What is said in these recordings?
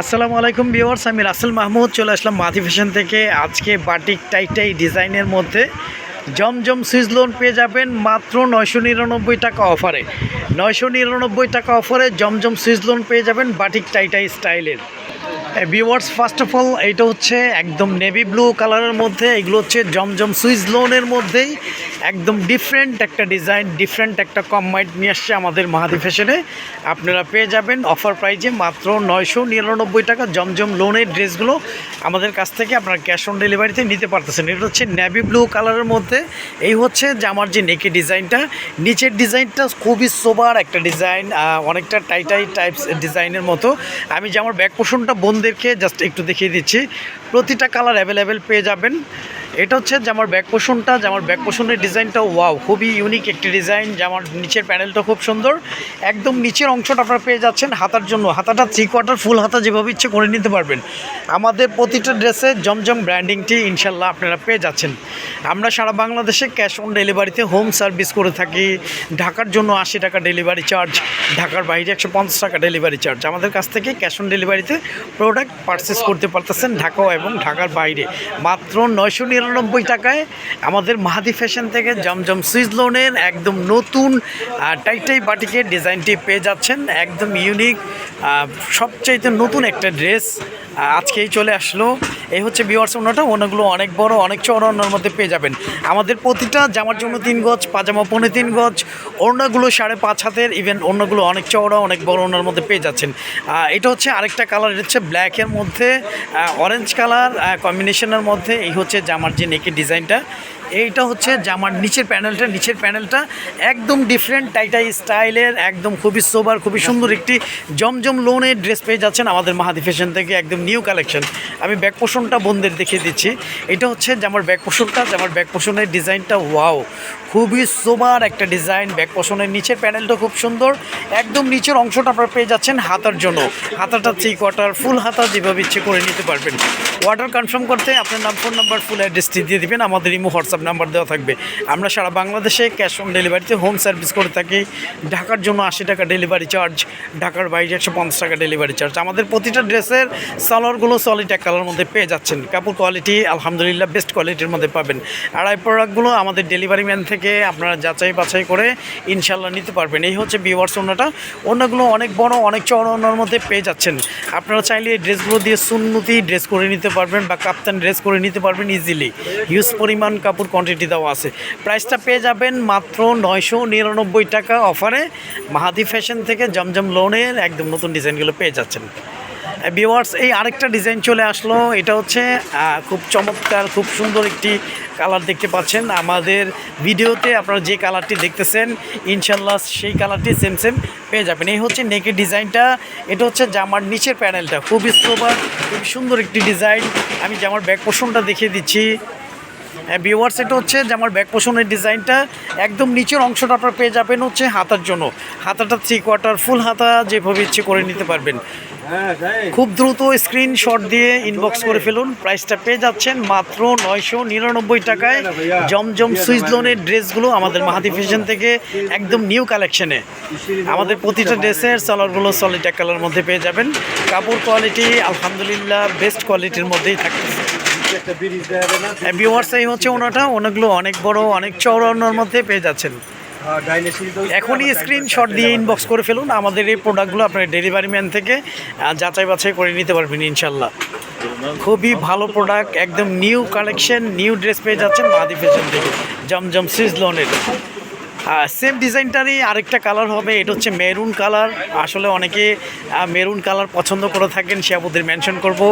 আসসালামু আলাইকুম ভিওয়ার্স আমি রাসেল মাহমুদ, চলে আসলাম মাথি ফ্যাশন থেকে। আজকে বাটিক টাইটাই ডিজাইনের মধ্যে জমজম সুইচ লোন পেয়ে যাবেন মাত্র নয়শো নিরানব্বই টাকা অফারে। নয়শো নিরানব্বই টাকা অফারে জমজম সুইচ লোন পেয়ে যাবেন বাটিক টাইটাই স্টাইলের। ভিউয়ার্স ফার্স্ট অফ অল এইটা হচ্ছে একদম নেভি ব্লু কালারের মধ্যে এগুলো হচ্ছে জমজম সুইচ লোনের মধ্যেই একদম ডিফারেন্ট একটা ডিজাইন ডিফারেন্ট একটা কম্বাইন্ড নিয়ে আসছে আমাদের মাহাদি ফ্যাশনে আপনারা পেয়ে যাবেন অফার প্রাইজে মাত্র নয়শো নিরানব্বই টাকা জমজম লোনের ড্রেসগুলো আমাদের কাছ থেকে আপনারা ক্যাশ অন ডেলিভারিতে নিতে পারতেছেন। এটা হচ্ছে নেভি ব্লু কালারের মধ্যে, এই হচ্ছে জামার যে নেকি ডিজাইনটা, নিচের ডিজাইনটা খুবই সোবার একটা ডিজাইন অনেকটা টাইটাই টাইপস ডিজাইনের মতো। আমি যে আমার ব্যাক পোষণটা বোনদেরকে জাস্ট একটু দেখিয়ে দিচ্ছি। প্রতিটা কালার অ্যাভেলেবেল পেয়ে যাবেন। এটা হচ্ছে জামার ব্যাক পোষণটা জামার ব্যাক পোষণের ডিজাইনটা ওয়াও খুবই ইউনিক একটি ডিজাইন জামার নিচের প্যানেলটা খুব সুন্দর। একদম নিচের অংশটা আপনারা পেয়ে যাচ্ছেন হাতার জন্য। হাতাটা থ্রি কোয়ার্টার ফুল হাতা যেভাবে ইচ্ছে করে নিতে পারবেন। আমাদের প্রতিটা ড্রেসে জমজম ব্র্যান্ডিংটি ইনশাল্লাহ আপনারা পেয়ে যাচ্ছেন। আমরা সারা বাংলাদেশে ক্যাশ অন ডেলিভারিতে হোম সার্ভিস করে থাকি। ঢাকার জন্য আশি টাকা ডেলিভারি চার্জ ঢাকার বাইরে একশো পঞ্চাশ টাকা ডেলিভারি চার্জ আমাদের কাছ থেকে ক্যাশ অন ডেলিভারিতে প্রোডাক্ট পারচেস করতে পারতেছেন ঢাকা এবং ঢাকার বাইরে। মাত্র নয়শো নিরানব্বই টাকায় আমাদের মাহাদি ফ্যাশন থেকে জমজম সুইজলোনের একদম নতুন টাইটাই বাটিকের ডিজাইনটি পেয়ে যাচ্ছেন। একদম ইউনিক সবচাইতে নতুন একটা ড্রেস আজকেই চলে আসলো। এই হচ্ছে বিওয়ার্স ওনাটা ওনাগুলো অনেক বড়, অনেক চড় ওনার মধ্যে পেয়ে যাবেন। আমাদের প্রতিটা জামার জন্য তিন গজ, পাজামা পনে তিন গজ ওড়নাগুলো সাড়ে পাঁচ হাতের ইভেন অন্যগুলো অনেক চওড়া, অনেক বড় ওনার মধ্যে পেয়ে যাচ্ছেন। এটা হচ্ছে আরেকটা কালার হচ্ছে ব্ল্যাকের মধ্যে অরেঞ্জ কালার কম্বিনেশনের মধ্যে, এই হচ্ছে জামার যে নেকি ডিজাইনটা এইটা হচ্ছে জামার নিচের প্যানেলটা নিচের প্যানেলটা একদম ডিফারেন্ট টাইটাই স্টাইলের একদম খুবই সোবার খুবই সুন্দর একটি জমজম লোনের ড্রেস পেয়ে যাচ্ছেন আমাদের মাহাদি ফ্যাশন থেকে, একদম নিউ কালেকশন আমি ব্যাক পোষণটা বোনদের দেখিয়ে দিচ্ছি। এটা হচ্ছে জামার ব্যাক পোষণটা জামার ব্যাক পোষণের ডিজাইনটা ওয়াও খুবই সোবার একটা ডিজাইন ব্যাক পোষণের নিচের প্যানেলটা খুব সুন্দর। একদম নিচের অংশটা আপনারা পেয়ে যাচ্ছেন হাতার জন্য। হাতাটা থ্রি কোয়ার্টার ফুল হাতা যেভাবে ইচ্ছে করে নিতে পারবেন। অর্ডার কনফার্ম করতে আপনার নাম ফোন নাম্বার ফুল অ্যাড্রেসটি দিয়ে দেবেন। আমাদের ইমো হোয়াটসঅ্যাপ নাম্বার দেওয়া থাকবে। আমরা সারা বাংলাদেশে ক্যাশ অন ডেলিভারিতে হোম সার্ভিস করে থাকি। ঢাকার জন্য আশি টাকা ডেলিভারি চার্জ ঢাকার বাইরে একশো পঞ্চাশ টাকা ডেলিভারি চার্জ আমাদের প্রতিটা ড্রেসের সালোয়ারগুলো সলিড এক কালার মধ্যে পেয়ে যাচ্ছেন। কাপড় কোয়ালিটি আলহামদুলিল্লাহ বেস্ট কোয়ালিটির মধ্যে পাবেন। আর এই প্রোডাক্টগুলো আমাদের ডেলিভারি ম্যান থেকে আপনারা যাচাই বাছাই করে ইনশাল্লাহ নিতে পারবেন। এই হচ্ছে বিওয়ার্স ওনাটা অন্যগুলো অনেক বড়, অনেক চড় ওনার মধ্যে পেয়ে যাচ্ছেন। আপনারা চাইলে এই ড্রেসগুলো দিয়ে সুন্নতি ড্রেস করে নিতে পারবেন বা কাপ্তান ড্রেস করে নিতে পারবেন ইজিলি হিউজ পরিমাণ কাপড় কোয়ান্টিটি দেওয়া আছে। প্রাইসটা পেয়ে যাবেন মাত্র নয়শো নিরানব্বই টাকা অফারে। মাহাদি ফ্যাশন থেকে জমজম লোনের একদম নতুন ডিজাইনগুলো পেয়ে যাচ্ছেন। ভিওয়ার্স এই আরেকটা ডিজাইন চলে আসলো। এটা হচ্ছে খুব চমৎকার, খুব সুন্দর একটি কালার দেখতে পাচ্ছেন। আমাদের ভিডিওতে আপনারা যে কালারটি দেখতেছেন ইনশাল্লাহ সেই কালারটি সেম সেম পেয়ে যাবেন। এই হচ্ছে নেকের ডিজাইনটা এটা হচ্ছে জামার নিচের প্যানেলটা খুবই সোবার খুব সুন্দর একটি ডিজাইন আমি জামার ব্যাক পোষণটা দেখিয়ে দিচ্ছি। ভিওয়ার্স এটা হচ্ছে যে আমার ব্যাক পোষণের ডিজাইনটা একদম নিচের অংশটা আপনারা পেয়ে যাবেন হচ্ছে হাতার জন্য। হাতাটা থ্রি কোয়ার্টার ফুল হাতা যেভাবে ইচ্ছে করে নিতে পারবেন। খুব দ্রুত স্ক্রিনশট দিয়ে ইনবক্স করে ফেলুন। প্রাইসটা পেয়ে যাচ্ছেন মাত্র নয়শো নিরানব্বই টাকায়। জমজম সুইচ লোনের ড্রেসগুলো আমাদের মাহাদি ফ্যাশন থেকে একদম নিউ কালেকশনে আমাদের প্রতিটা ড্রেসের সালোয়ারগুলো সলিড এক কালার মধ্যে পেয়ে যাবেন। কাপড় কোয়ালিটি আলহামদুলিল্লাহ বেস্ট কোয়ালিটির মধ্যেই থাকতেছে। ভিওয়ার্স এই হচ্ছে ওনাটা। অনেকগুলো অনেক বড় অনেক চওড়া মধ্যে পেয়ে যাচ্ছেন। এখনই স্ক্রিনশট দিয়ে ইনবক্স করে ফেলুন। আমাদের এই প্রোডাক্টগুলো আপনার ডেলিভারি ম্যান থেকে যাচাই বাছাই করে নিতে পারবেন ইনশাল্লাহ। খুবই ভালো প্রোডাক্ট একদম নিউ কালেকশন নিউ ড্রেস পেয়ে যাচ্ছেন মাদি ফ্যাশন থেকে জমজম সিজলনের লোনের সেম ডিজাইনটারই আরেকটা কালার হবে, এটা হচ্ছে মেরুন কালার আসলে অনেকে মেরুন কালার পছন্দ করে থাকেন, সে আপনাদের মেনশন করব।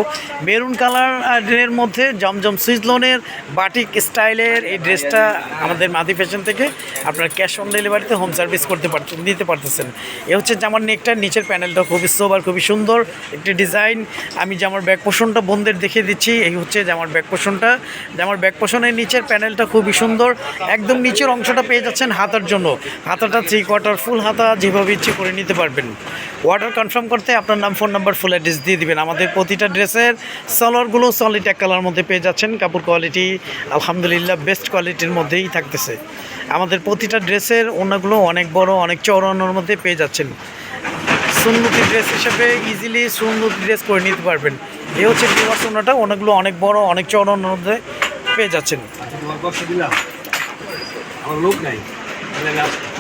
মেরুন কালারের মধ্যে জমজম সুইচ লোনের বাটিক স্টাইলের এই ড্রেসটা আমাদের মাদি ফ্যাশন থেকে আপনারা ক্যাশ অন ডেলিভারিতে হোম সার্ভিস করতে পারতেন দিতে পারতেছেন। এ হচ্ছে জামার নেকটার নিচের প্যানেলটা খুবই সোবার খুবই সুন্দর একটি ডিজাইন আমি জামার ব্যাক পোষণটা বোনদের দেখিয়ে দিচ্ছি, এই হচ্ছে জামার ব্যাক পোষণটা জামার ব্যাক পোষণের নিচের প্যানেলটা খুবই সুন্দর। একদম নিচের অংশটা পেয়ে যাচ্ছেন হাতার জন্য হাতাটা থ্রি কোয়ার্টার ফুল হাতা যেভাবে ইচ্ছে করে নিতে পারবেন। অর্ডার কনফার্ম করতে আপনার নাম ফোন নাম্বার ফুল অ্যাড্রেস দিয়ে দিবেন। আমাদের প্রতিটা ড্রেসের সালোয়ারগুলো সলিড এক কালার মধ্যে পেয়ে যাচ্ছেন। কাপড় কোয়ালিটি আলহামদুলিল্লাহ বেস্ট কোয়ালিটির মধ্যেই থাকতেছে। আমাদের প্রতিটা ড্রেসের অন্যগুলো অনেক বড়, অনেক চওড়ানোর মধ্যে পেয়ে যাচ্ছেন। সুন্নতি ড্রেস হিসেবে ইজিলি সুন্নতি ড্রেস করে নিতে পারবেন। এ হচ্ছে ভিউয়ার্স ওনাটা অনেকগুলো অনেক বড়, অনেক চড়ানোর মধ্যে পেয়ে যাচ্ছেন। আচ্ছা আমার লোক নাই।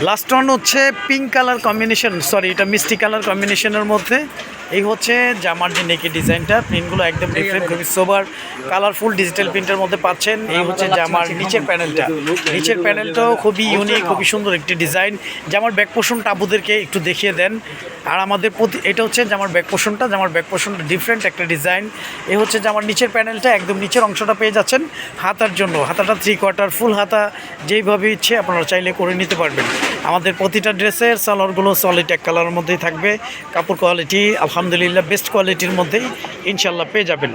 লাস্ট ওয়ান হচ্ছে পিঙ্ক কালার কম্বিনেশন সরি এটা মিষ্টি কালার কম্বিনেশনের মধ্যে। এই হচ্ছে জামার যে নেকি ডিজাইনটা, প্রিন্টগুলো একদম ডিফারেন্ট খুবই সোবার কালারফুল ডিজিটাল প্রিন্টের মধ্যে পাচ্ছেন। এই হচ্ছে জামার নিচের প্যানেলটা। নিচের প্যানেলটাও খুবই ইউনিক খুবই সুন্দর একটি ডিজাইন জামার ব্যাক পোষণ টাবুদেরকে একটু দেখিয়ে দেন। আর আমাদের প্রতি এটা হচ্ছে জামার ব্যাক পোষণটা জামার ব্যাক পোষণটা ডিফারেন্ট একটা ডিজাইন এই হচ্ছে জামার নিচের প্যানেলটা, একদম নিচের অংশটা পেয়ে যাচ্ছেন হাতার জন্য। হাতাটা থ্রি কোয়ার্টার ফুল হাতা, যেইভাবে ইচ্ছে আপনারা চাইলে করে নিতে পারবেন। আমাদের প্রতিটা ড্রেসের সালোয়ারগুলো সলিড এক কালারের মধ্যেই থাকবে। কাপড় কোয়ালিটি আলহামদুলিল্লাহ বেস্ট কোয়ালিটির মধ্যেই ইনশাল্লাহ পেয়ে যাবেন।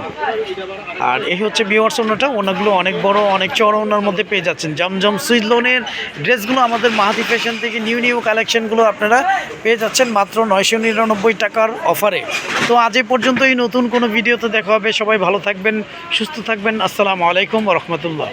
আর এই হচ্ছে বিওয়ার্স ওনাটা ওনাগুলো অনেক বড়, অনেক চড় ওনার মধ্যে পেয়ে যাচ্ছেন। জমজম সুইজ লোনের ড্রেসগুলো আমাদের মাহাদি ফ্যাশন থেকে নিউ নিউ কালেকশনগুলো আপনারা পেয়ে যাচ্ছেন মাত্র নয়শো নিরানব্বই টাকার অফারে তো আজ এ পর্যন্তই, নতুন কোনো ভিডিওতে দেখা হবে। সবাই ভালো থাকবেন, সুস্থ থাকবেন। আসসালামু আলাইকুম রহমতুল্লাহ।